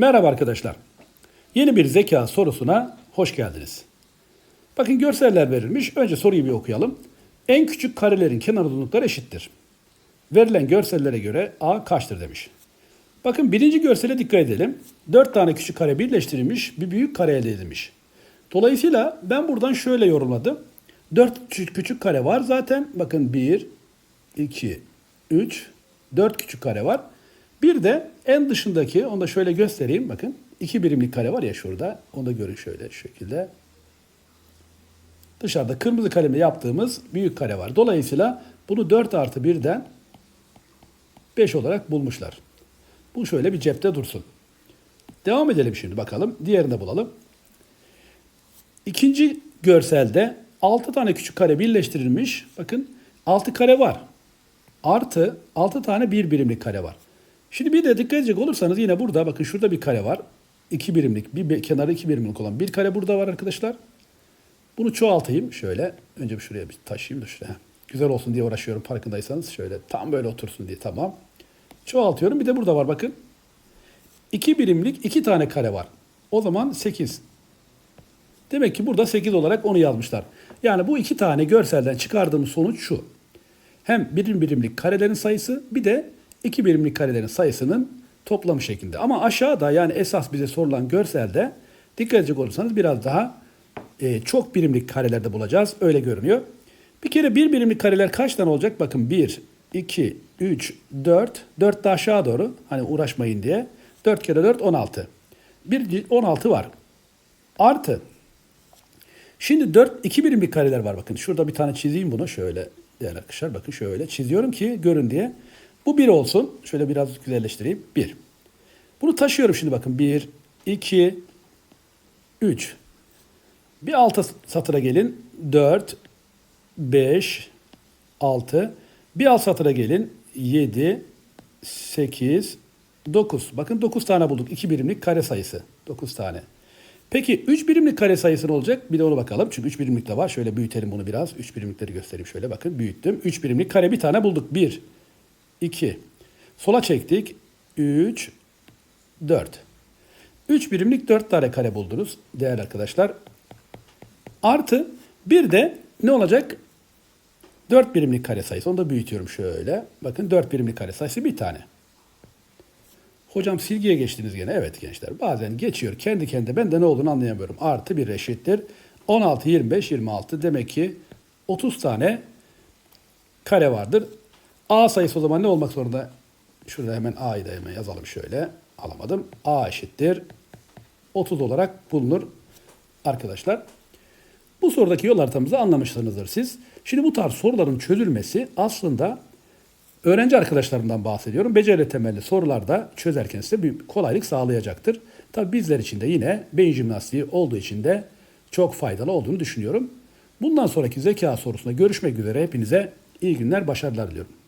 Merhaba arkadaşlar. Yeni bir zeka sorusuna hoş geldiniz. Bakın görseller verilmiş. Önce soruyu bir okuyalım. En küçük karelerin kenar uzunlukları eşittir. Verilen görsellere göre A kaçtır demiş. Bakın birinci görsele dikkat edelim. Dört tane küçük kare birleştirilmiş, bir büyük kare elde edilmiş. Dolayısıyla ben buradan şöyle yorumladım. Dört küçük, kare var zaten. Bakın bir, iki, üç, dört küçük kare var. Bir de en dışındaki, onu da şöyle göstereyim. Bakın iki birimlik kare var ya şurada. Onu da görün şöyle şu şekilde. Dışarıda kırmızı kalemle yaptığımız büyük kare var. Dolayısıyla bunu 4 artı 1'den 5 olarak bulmuşlar. Bu şöyle bir cepte dursun. Devam edelim şimdi bakalım. Diğerini de bulalım. İkinci görselde 6 tane küçük kare birleştirilmiş. Bakın 6 kare var. Artı 6 tane bir birimlik kare var. Şimdi bir de dikkat edecek olursanız yine burada bakın şurada bir kare var. 2 birimlik bir kenarı 2 birimlik olan bir kare burada var arkadaşlar. Bunu çoğaltayım şöyle. Önce bir şuraya bir taşıyayım da şuraya. Güzel olsun diye uğraşıyorum farkındaysanız. Şöyle tam böyle otursun diye tamam. Çoğaltıyorum. Bir de burada var bakın. 2 birimlik 2 tane kare var. O zaman 8. Demek ki burada 8 olarak onu yazmışlar. Yani bu iki tane görselden çıkardığımız sonuç şu. Hem birim birimlik karelerin sayısı bir de iki birimlik karelerin sayısının toplamı şeklinde. Ama aşağıda yani esas bize sorulan görselde dikkat edecek olursanız biraz daha e, çok birimlik karelerde bulacağız. Öyle görünüyor. Bir kere bir birimlik kareler kaç tane olacak? Bakın 1, 2, 3, 4. 4 de aşağı doğru. Hani uğraşmayın diye. 4 kere 4 16. Bir 16 var. Artı Şimdi 4 2 birimlik kareler var bakın. Şurada bir tane çizeyim bunu şöyle değerli arkadaşlar. Bakın şöyle çiziyorum ki görün diye. Bu 1 olsun. Şöyle biraz güzelleştireyim. 1. Bunu taşıyorum şimdi bakın. 1 2 3. Bir alta satıra gelin. 4 5 6. Bir alt satıra gelin. 7 8 9. Bakın 9 tane bulduk. 2 birimlik kare sayısı. 9 tane. Peki 3 birimlik kare sayısı ne olacak? Bir de ona bakalım. Çünkü 3 birimlik de var. Şöyle büyütelim bunu biraz. 3 birimlikleri göstereyim şöyle. Bakın büyüttüm. 3 birimlik kare bir tane bulduk. 1, 2. Sola çektik. 3, 4. 3 birimlik 4 tane kare buldunuz değerli arkadaşlar. Artı bir de ne olacak? 4 birimlik kare sayısı. Onu da büyütüyorum şöyle. Bakın 4 birimlik kare sayısı bir tane. Hocam silgiye geçtiniz gene. Evet gençler. Bazen geçiyor. Kendi kendine ben de ne olduğunu anlayamıyorum. Artı bir eşittir. 16, 25, 26. Demek ki 30 tane kare vardır. A sayısı o zaman ne olmak zorunda? Şurada hemen A'yı da hemen yazalım şöyle. Alamadım. A eşittir. 30 olarak bulunur arkadaşlar. Bu sorudaki yol haritamızı anlamışsınızdır siz. Şimdi bu tarz soruların çözülmesi aslında öğrenci arkadaşlarımdan bahsediyorum. Beceri temelli sorularda çözerken size bir kolaylık sağlayacaktır. Tabi bizler için de yine beyin jimnastiği olduğu için de çok faydalı olduğunu düşünüyorum. Bundan sonraki zeka sorusunda görüşmek üzere hepinize iyi günler, başarılar diliyorum.